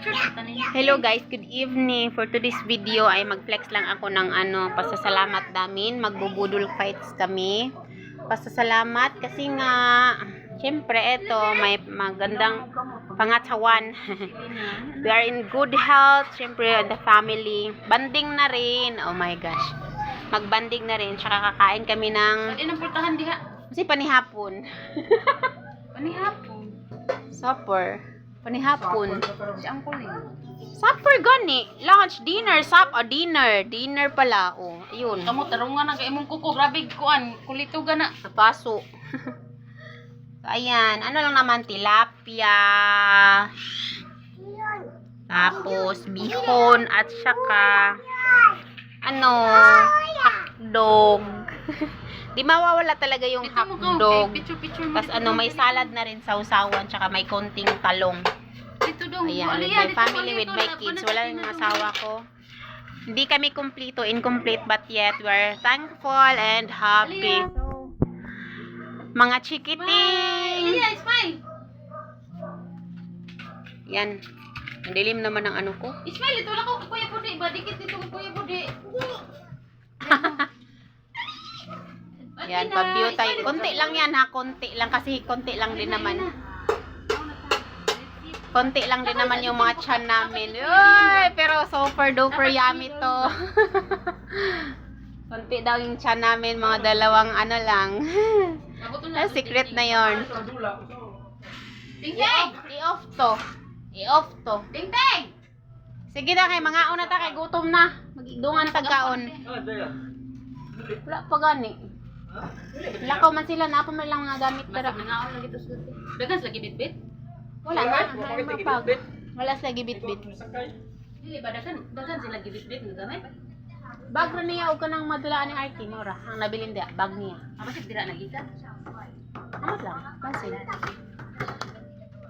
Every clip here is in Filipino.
Hello guys, good evening. For today's video ay mag-flex lang ako ng ano, pasasalamat namin. Magbubudol fights kami. Pasasalamat kasi nga, syempre ito, may magandang pangatawan. We are in good health, syempre the family. Banding na rin. Oh my gosh. Magbanding na rin. Tsaka kakain kami ng, nang pultahan diha. kasi panihapon. Panihapon. Supper. Panihapon. Si Uncle yun. Supper gani. Lunch, dinner, sup, o dinner. Dinner pala. O, ayun. Kamu tarungan na kay imong kuko. Grabe kuan. Kulitugan na. Napaso. so, ayan. Ano lang naman, tilapia. Tapos, bihon at saka, ano, hotdog. Di mawawala talaga yung ka. hotdog. Tapos ano, may salad na rin sa usawan, tsaka may konting talong. Dito dong. Ayan, with my family, with my kids. Wala yung asawa ko. Hindi kami kumplito, incomplete, but yet we're thankful and happy. So, mga Bye! chikiting! Iya, smile! Yan. Ang dilim naman ng ano ko. Ismail, ito lang ko kuya Budi. Ba, dikit dito ko kuya Budi. Yan, pag-beauty. Konti lang yan ha, konti lang. Kasi konti lang din naman. Konti lang din naman yung mga chan namin. Uy, pero super duper yummy to. konti daw yung chan namin, mga dalawang ano lang. Ah, secret na yon. Ting I-off, to. I-off to. Ting ting! Sige na kay mga una ta kay gutom na. Magidungan tagkaon. Wala pa gani. Lakaw man sila na man lang mga gamit pero nangaon lang ito sa Dagan lagi bitbit? Wala na. Wala mapag. Wala sila gibit-bit. Dili ba dagan dagan sila gibit-bit nga gamay? Bag ra niya og kanang madala ni Arky Nora. Ang nabilin dia, bag niya. Apa sih tidak nagita? Amat lang. Pansin.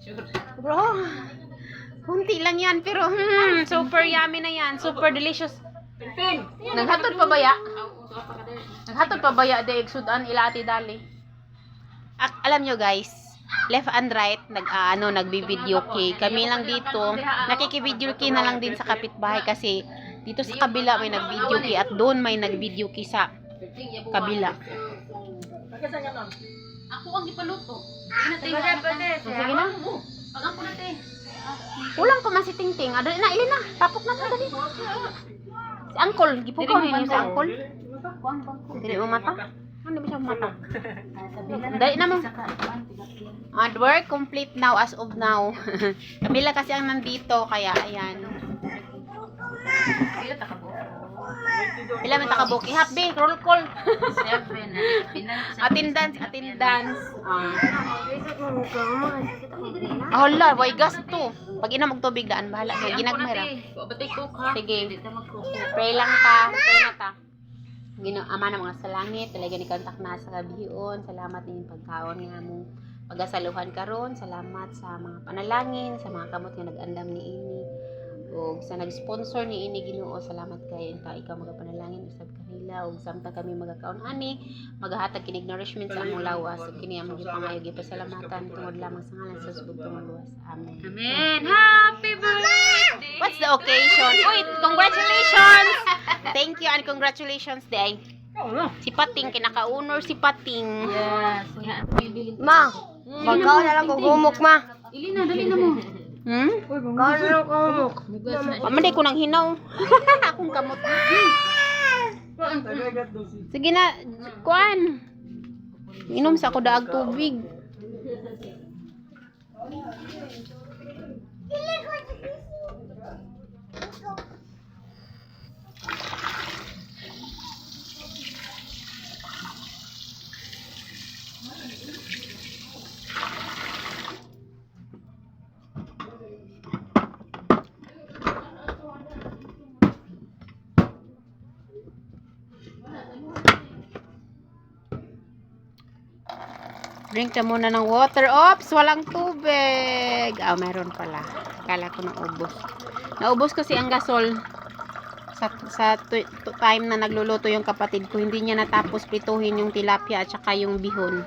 Sure. Bro. Kunti lang yan pero hmm, super yummy na yan. Super delicious. Naghatod pa ba ya? Sa pa. Naghatod pa baya de sudan ilati dali. Ak alam nyo guys, left and right nag ah, ano nagbi-video key. Kami lang dito, nakiki-video key na lang din sa kapitbahay kasi dito sa kabila may nag-video key at doon may nag-video key sa kabila. Ako ang ipaluto. Sige na. Pag ako na tayo. Kulang pa man si Tingting. Ah, dali na, ilin na. Tapok na to dali. Si Uncle, gipukaw niyo sa. Uncle. Dili mo mata. Ano ba siya mata? Dali Dali na mo. At work complete now as of now. Kabila kasi ang nandito kaya ayan. Pila man takabook ihabi roll call. Attendance, attendance. Ah. Ah, hala, way gasto. Pag inom og tubig daan bahala na ginagmay ra. Batay ko ka. Sige. Magkuko. Pray lang ta, pray na ta. Gino ama na mga sa langit, talaga ni kontak na sa gabion. Salamat din pagkaon nga mo pagasaluhan karon. Salamat sa mga panalangin, sa mga kamot nga nag-andam ni ini. O sa nag-sponsor ni ini Ginoo, salamat kay enta ikaw magapanalangin usab kanila ug samtang kami magakaon ani, magahatag kinig nourishment sa among lawas. Ug kini among gipangayo gipasalamatan tungod lamang sa ngalan sa tungod luwas. Amen. Amen. Happy birthday. What's the occasion? Uy, congratulations! Thank you and congratulations, Day. Si Pating, kinaka-honor si Pating. Yes. Ma, magkaw na lang gugumok, ma. Ili na, dali na mo. Hmm? Magkaw na lang gugumok. Pamanday ko nang hinaw. Akong kamot. Sige na, kuan. Inom sa ako daag tubig. Drink na muna ng water. Ops, walang tubig. Ah, meron pala. Kala ko naubos. Naubos kasi ang gasol sa, sa time na nagluluto yung kapatid ko. Hindi niya natapos pituhin yung tilapia at saka yung bihon.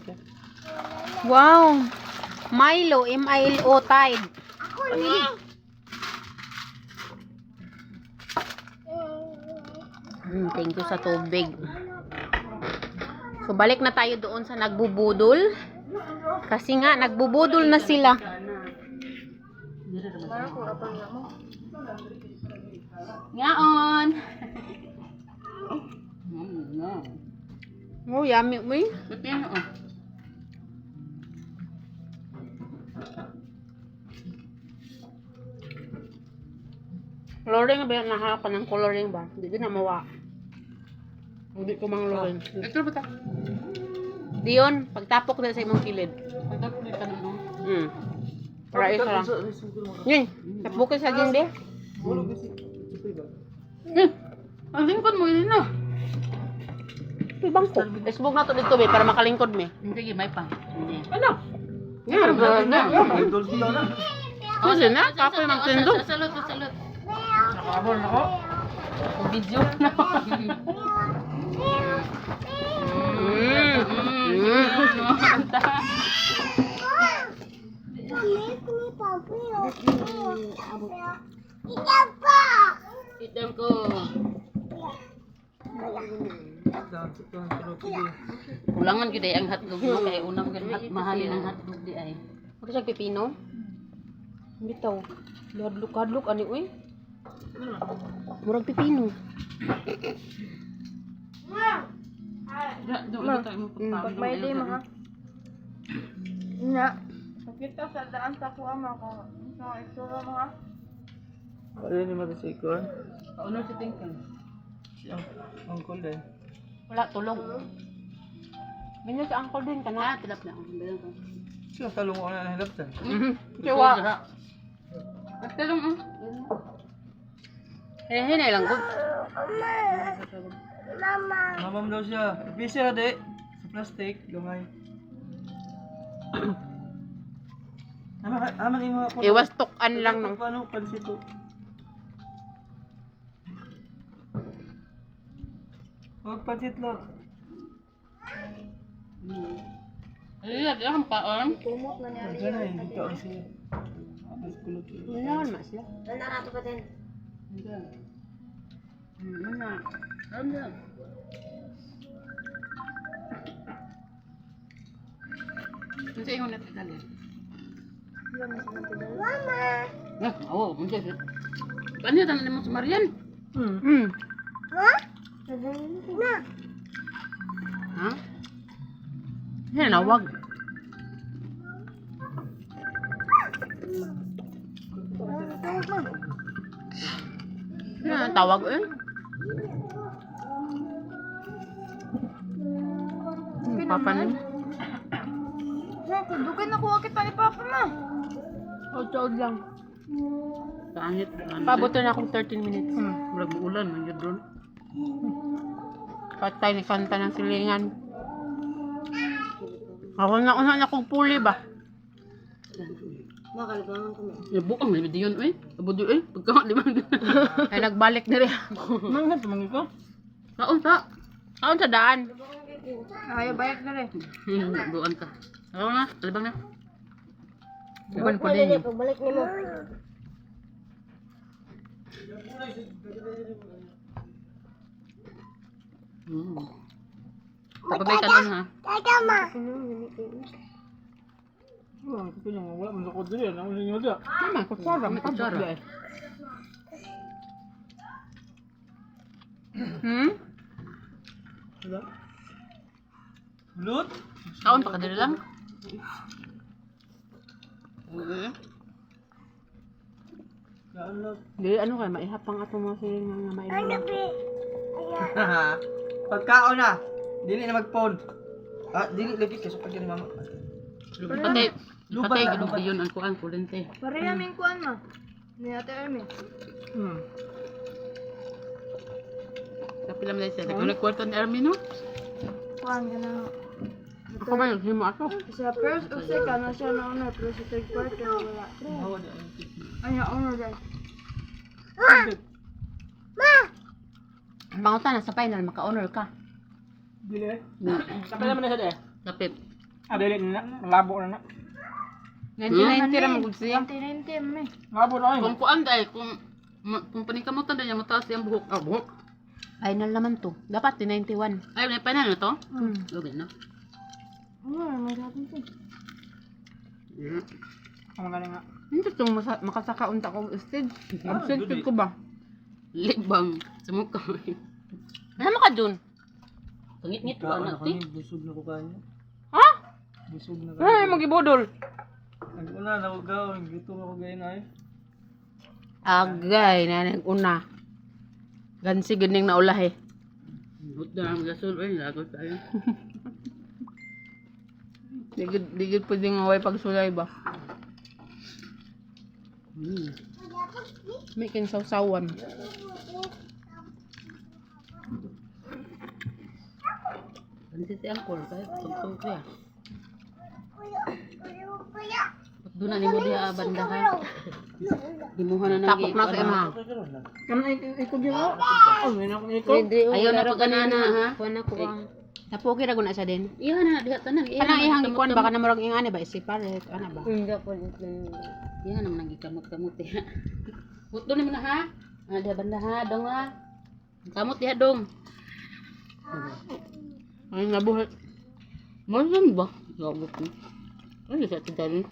Ka. Wow! Milo, M-I-L-O, Tide. Mm, thank you sa tubig. So, balik na tayo doon sa nagbubudol. Kasi nga, nagbubudol na sila. Ngaon! Oh, yummy. Uy. Coloring ba yan? Naharapan ng coloring ba? Hindi na mawa. Hindi ko mang lorin. Ito ba ta? Diyon, pagtapok na sa imong kilid. Pagtapos na tanong no. Hmm. Para isa lang. Yun, tapok sa gindi. Ba? Eh, ang lingkod mo yun na. Ibang ko. Facebook na to dito be para makalingkod me. Hindi, may pa. Hindi. Ano? Yan, bro. Idol sila na. Kasi na, kapoy magtindo. Salot, salot. Nakabol ako. Video na. Mm. Mm. Item ko. Daan sa tuwan sa loob. Kulangan gid ay ang hotdog mo kay unang gid mahalin ang hotdog di ay. Ano siya pipino? Bitaw. Kadlok kadlok ani uy. Murag pipino. Mo Pag may day mga. Nga. Nakita sa daan sa kuha mga ko. Sa isura mga. Ano ni Mata si Ikon? Ano si Tingkang? Si ang uncle din. Wala tulog. Ganyan si uncle din ka na. Ah, tilap na ako. Siya talong ko na nahilaptan. Siwa. Nagtalong ah. Hinahinay lang ko. Mamam daw siya. Busy na de. Sa plastic. Gamay. Aman, aman yung mga Iwas tukan lang nung. Paano pansito? Huwag pansit lot. Ay, lagi akong paon. Huwag na, hindi ka kasi. Mas kulot yun. Wala naman mas sila. Hindi. Ano na? Ano? Ano sa ingon natin dali? Mama! Ah, oo, hindi. Ano yung tanong mo sa Marian? Hmm. Ha? Yan na, wag. Yan, tawag eh. Hmm, Papa ni. Dugan na kuha kita ni Papa na. Out-out lang. Kaangit. kaangit. Pabuto na akong 13 minutes. Hmm, ulan, man yun doon. Patay ni kanta ng silingan. Ako na una na kong puli ba? Ya, buang na yun, eh. Abo di, eh. Pagka, di ba? Ay nagbalik na rin. Mangat, mangat ko. Kaon ta. Kaon sa daan. Ayaw bayad na rin. Hmm, buwan ka. Ako na, talibang na. Buwan ko din. Pagbalik ni mo. Hmm. Tapabay ka nun, ha? Wala, kasi nang wala man ako dili. Ano ninyo da? Naman, kutsara. May kutsara. Hmm? Wala. Lut? Kaon pa ka dili lang. Okay. Laan lot. Di, ano kaya, maihapang ato mga silingan nga mailala. Pagkaon na. Dili na mag-phone. Ah, dili lagi kasi pag ni mama. Patay. Patay, na, gano'n luban. yun ang kuhan, kulente. Pare namin kuhan ma. Ni Ate Ermi. Hmm. Kapila mo dahil siya. Kung nagkwarto ni Armin, no? Kuhan ka na. Ako ba naghimo ako? Sa first o second na siya na una. Pero sa third quarter wala. Ay, na una dahil. Bangutan na sa final, maka-honor ka. Dili. Kapag naman na siya eh. Kapit. Ah, dili na. Malabo na na. 1990 ra magud siya. 1990 me. Malabo na Kung yun. kuan day, kung ma- kung panikamutan din niya mataas yung buhok. Ah, buhok. Final naman to. Dapat 91. Ay, may na to? Hmm. Okay na. Ano, may dapat ito. Yeah. Ang galing nga. Hindi tong masa- makasaka unta ko stage. Absent dili. ko ba? Libang. sa mukha. Ano mo ka dun? Pangit-ngit ko anak, ti. Busog na ko kanya. Ha? Busog na Ay, magibodol. Nag-una, nahugaw. Gutom ako gayon ay. Agay na nag-una. Gansi ganing na ulahe. But na ang gasol, ay, lagot tayo. Digid digid pwede nga way pagsulay ba? Hmm. May king sawsawan. Ano si Angkor? Kaya, tugtog siya. Ba't doon na ni mo diha banda ka? Gimuha na nang Takok na sa ima. Kamu ikot yun. Oh, may nakong ikot. Ayaw na pagkanana ha? Kuan ako ang Napuki ra guna sa din. Iya na, diha tanan. Iya Kanang na, ihang ikuan baka na murag ingani ba separate ana ba? Hindi po. Iya naman nang gikamot-kamot ya. Huto ni mo na ha? Ah, diha banda ha, dong ha. Kamot diha dong. Ay nabuhat. Malam ba? Gabot ni. Ay, sa tidali.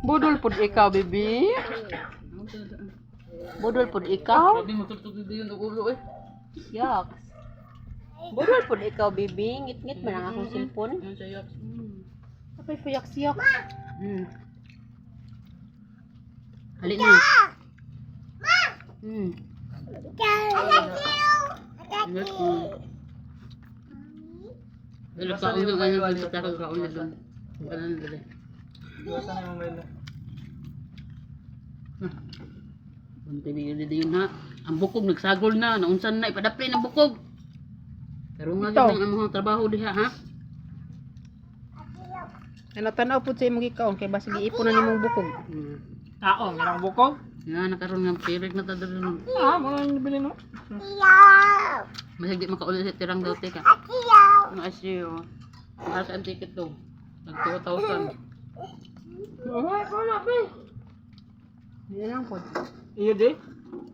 Budol pud ikaw, bibi. Budol pud ikaw. Sabi mo tugtog yun ang ulo eh. Yak. Budol pud ikaw, bibi. Ngit-ngit man ang akong cellphone. Yan siya yak. Hmm. Apay puyak-siyak. Hmm. Hali na. Hmm. Yes, hmm. Pero kaon yung kanya kung sa takal kaon na doon. Ano na dali. Iwasan na yung melo. Kung tibigil na yun ha. Ang bukog nagsagol na. Naunsan na. Ipadapli ng bukog. Pero nga Ito. ganyan ang mga trabaho diha ha. Ano tanaw pud sa imong ikaw kay basig iipon na nimong bukog. Hmm. Tao, may nakong bukog. Nga nakaroon ng pirik na tadalo. Ah, mga nabili no. Masig di makaulit sa tirang daw teka. Ang asyo. Para sa ticket to. Nag 2,000. Hindi lang pud. Iyo di.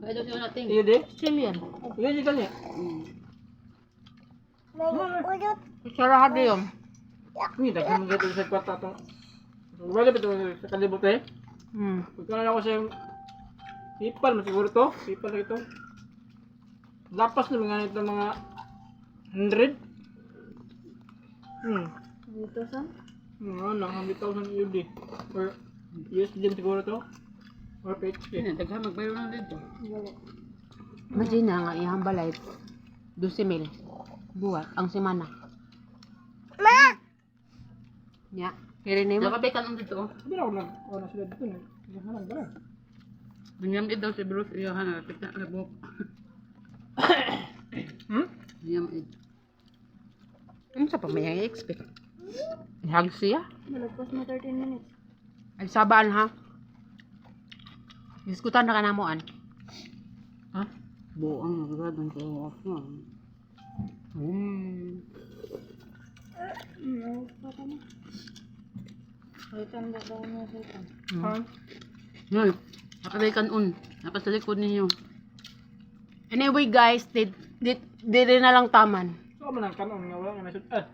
Kaya daw siya natin. Iyo di. Still yan. Iyo di kanya. Hmm. Saraha di yun. Hindi, daghan mo gato sa kwarta to. Wala ba ito sa kalibot eh? Hmm. Pagkalan ako sa yung Pipal, mo siguro to. Pipal na ito. Lapas na mga ito mga 100. Hmm. Dito sa? Hmm, ano, 100,000 UD. Or USD din siguro to. Or PHP. Yan, daghan magbayro na dito. Imagine na nga iyang balay. 12 mil. Buwat ang semana. Ma! Ya. Kiri ni mo. Nakabekan ang dito. oh. Sabi na ako lang, ako na sila dito. na. Na lang, dala. Binyam daw si Bruce iyo hana kita na buhok. Hmm? Binyam id. Ano sa pamayang i-expect? Ihag siya. Malagpas mo 13 minutes. Ay sabaan ha. Diskutan na ka na mo an. Ha? Buang nagradang sa off na. Hmm. Hmm, pa ka na. Saitan ba daw niya saitan? Ha? Ngay, nakabekan un. Napa sa likod ninyo. Anyway guys, di, di, di rin na lang taman. So, man ang kanon nga wala nga nasud. Ah,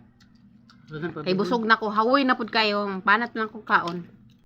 Kay busog na ko, hawoy na pud kayo, panat lang ko kaon.